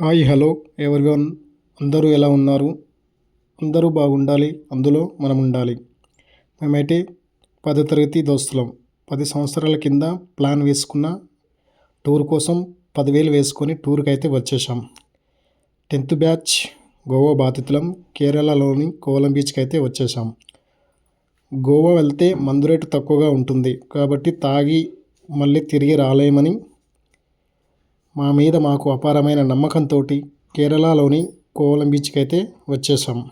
Hi hello everyone? అందరూ ఎలా ఉన్నారు? అందరూ బాగుండాలి అందులో మనం ఉండాలి మేమైతే పదో తరగతి దోస్తులం. పది సంవత్సరాల కింద ప్లాన్ వేసుకున్న టూర్ కోసం పదివేలు వేసుకొని టూర్కి అయితే వచ్చేసాం టెన్త్ బ్యాచ్ గోవా బాధితులం. కేరళలోని కోలం బీచ్కి అయితే వచ్చేసాం గోవా వెళ్తే మందు రేటు తక్కువగా ఉంటుంది. కాబట్టి తాగి మళ్ళీ తిరిగి రాలేమని మా మీద మాకు అపారమైన నమ్మకంతో కేరళలోని కోవలం బీచ్కి అయితే వచ్చేసాం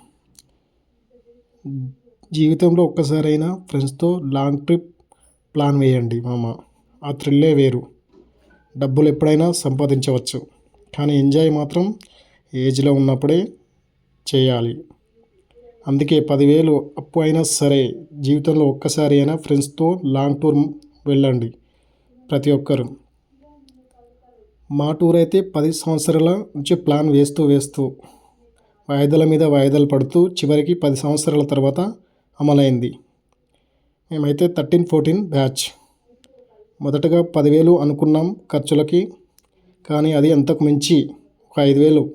జీవితంలో ఒక్కసారైనా ఫ్రెండ్స్తో లాంగ్ ట్రిప్ ప్లాన్ వేయండి మామ. ఆ థ్రిల్లే వేరు. డబ్బులు ఎప్పుడైనా సంపాదించవచ్చు. కానీ ఎంజాయ్ మాత్రం ఏజ్లో ఉన్నప్పుడే చేయాలి. అందుకే పదివేలు అప్పు అయినా సరే జీవితంలో ఒక్కసారి అయినా ఫ్రెండ్స్తో లాంగ్ టూర్ వెళ్ళండి. ప్రతి ఒక్కరు. మా టూర్ అయితే పది సంవత్సరాల నుంచి ప్లాన్ వేస్తూ వేస్తూ వాయిదాల మీద వాయిదాలు పడుతూ చివరికి పది సంవత్సరాల తర్వాత అమలైంది. మేమైతే థర్టీన్ ఫోర్టీన్ బ్యాచ్. మొదటగా పదివేలు అనుకున్నాం ఖర్చులకి కానీ అది అంతకు మించి ఒక ఐదు వేలు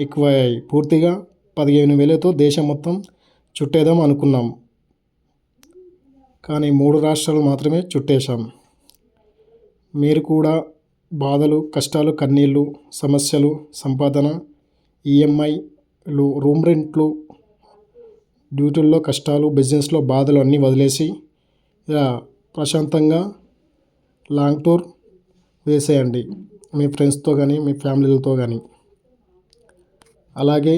ఎక్కువ అయ్యాయి పూర్తిగా పదిహేను వేలతో దేశం మొత్తం చుట్టేద్దాం అనుకున్నాం. కానీ మూడు రాష్ట్రాలు మాత్రమే చుట్టేశాం. మీరు కూడా బాధలు కష్టాలు కన్నీళ్ళు సమస్యలు సంపాదన ఈఎంఐలు రూమ్ రెంట్లు డ్యూటీల్లో కష్టాలు బిజినెస్లో బాధలు అన్నీ వదిలేసి ఇలా ప్రశాంతంగా లాంగ్ టూర్ వేసేయండి. మీ ఫ్రెండ్స్తో కానీ మీ ఫ్యామిలీలతో కానీ అలాగే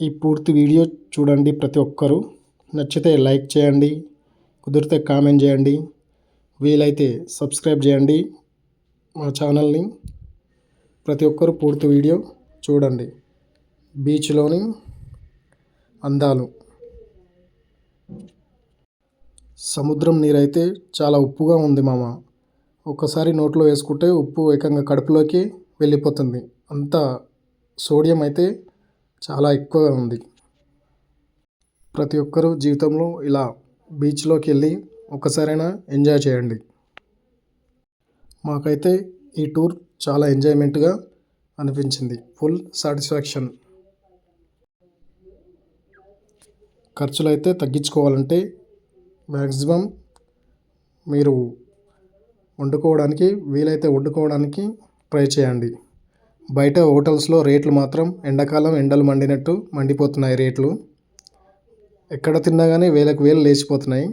ఈ పూర్తి వీడియో చూడండి ప్రతి ఒక్కరూ. నచ్చితే లైక్ చేయండి కుదిరితే కామెంట్ చేయండి వీలైతే సబ్స్క్రైబ్ చేయండి. మా ఛానల్ని ప్రతి ఒక్కరు పూర్తి వీడియో చూడండి. బీచ్లోని అందాలు. సముద్రం నీరైతే చాలా ఉప్పుగా ఉంది మామ. ఒక్కసారి నోట్లో వేసుకుంటే ఉప్పు ఏకంగా కడుపులోకి వెళ్ళిపోతుంది. అంత సోడియం అయితే చాలా ఎక్కువగా ఉంది. ప్రతి ఒక్కరూ జీవితంలో ఇలా బీచ్లోకి వెళ్ళి ఒక్కసారైనా ఎంజాయ్ చేయండి. మాకైతే ఈ టూర్ చాలా ఎంజాయ్మెంట్గా అనిపించింది. Full satisfaction. ఖర్చులు అయితే తగ్గించుకోవాలంటే మ్యాక్సిమం మీరు వండుకోవడానికి వీలైతే వండుకోవడానికి ట్రై చేయండి. బయట హోటల్స్లో రేట్లు మాత్రం ఎండాకాలం ఎండలు మండినట్టు మండిపోతున్నాయి రేట్లు. ఎక్కడ తిన్నా కానీ వేలకు వేలు లేచిపోతున్నాయి.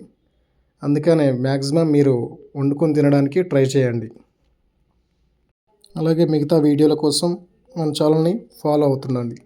అందుకనే మ్యాక్సిమం మీరు వండుకొని తినడానికి ట్రై చేయండి. అలాగే మిగతా వీడియోల కోసం మన ఛానల్ని ఫాలో అవుతుండండి.